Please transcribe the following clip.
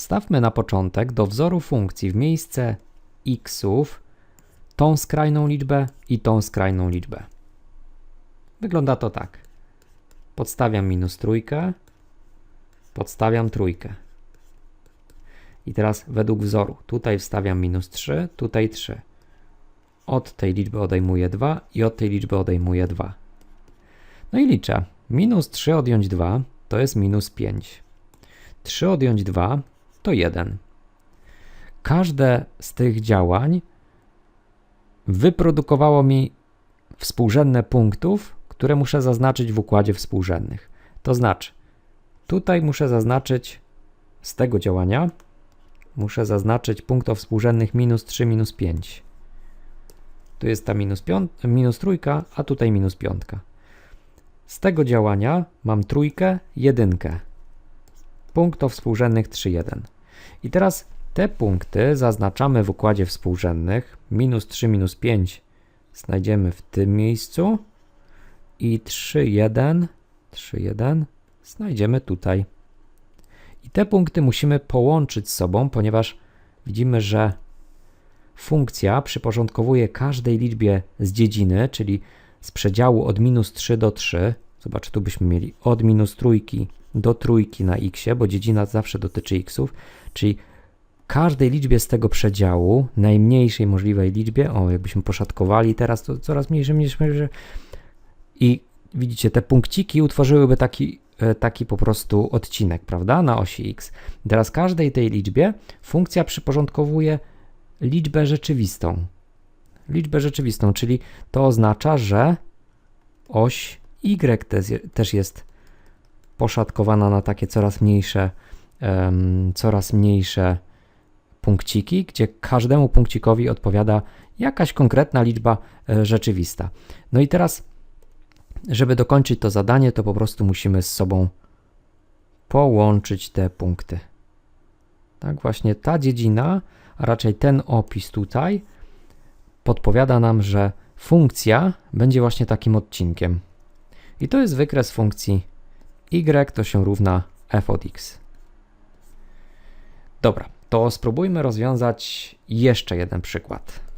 wstawmy na początek do wzoru funkcji w miejsce xów tą skrajną liczbę i tą skrajną liczbę. Wygląda to tak. Podstawiam minus trójkę, podstawiam trójkę. I teraz według wzoru. Tutaj wstawiam minus 3, tutaj 3. Od tej liczby odejmuję 2 i od tej liczby odejmuję 2. No i liczę. Minus 3 odjąć 2 to jest minus 5. 3 odjąć 2 to 1. Każde z tych działań wyprodukowało mi współrzędne punktów, które muszę zaznaczyć w układzie współrzędnych. To znaczy, tutaj muszę zaznaczyć z tego działania, muszę zaznaczyć punktów współrzędnych minus 3, minus 5. Tu jest ta minus, piąt, minus trójka, a tutaj minus piątka. Z tego działania mam trójkę, jedynkę. Punktów współrzędnych 3, 1. I teraz te punkty zaznaczamy w układzie współrzędnych. Minus 3, minus 5 znajdziemy w tym miejscu i 3, 1, 3, 1 znajdziemy tutaj. I te punkty musimy połączyć z sobą, ponieważ widzimy, że funkcja przyporządkowuje każdej liczbie z dziedziny, czyli z przedziału od minus 3 do 3. Zobacz, tu byśmy mieli od minus trójki do trójki na x, bo dziedzina zawsze dotyczy xów, czyli każdej liczbie z tego przedziału, najmniejszej możliwej liczbie, o, jakbyśmy poszatkowali teraz, to coraz mniejsze, mniejsze, mniejsze. I widzicie, te punkciki utworzyłyby taki, e, taki po prostu odcinek, prawda, na osi x. Teraz każdej tej liczbie funkcja przyporządkowuje liczbę rzeczywistą. Liczbę rzeczywistą, czyli to oznacza, że oś y też je- też jest poszatkowana na takie coraz mniejsze, coraz mniejsze punkciki, gdzie każdemu punkcikowi odpowiada jakaś konkretna liczba e, rzeczywista. No i teraz, żeby dokończyć to zadanie, to po prostu musimy z sobą połączyć te punkty. Tak, właśnie ta dziedzina, a raczej ten opis tutaj, podpowiada nam, że funkcja będzie właśnie takim odcinkiem. I to jest wykres funkcji y to się równa f od x. Dobra, to spróbujmy rozwiązać jeszcze jeden przykład.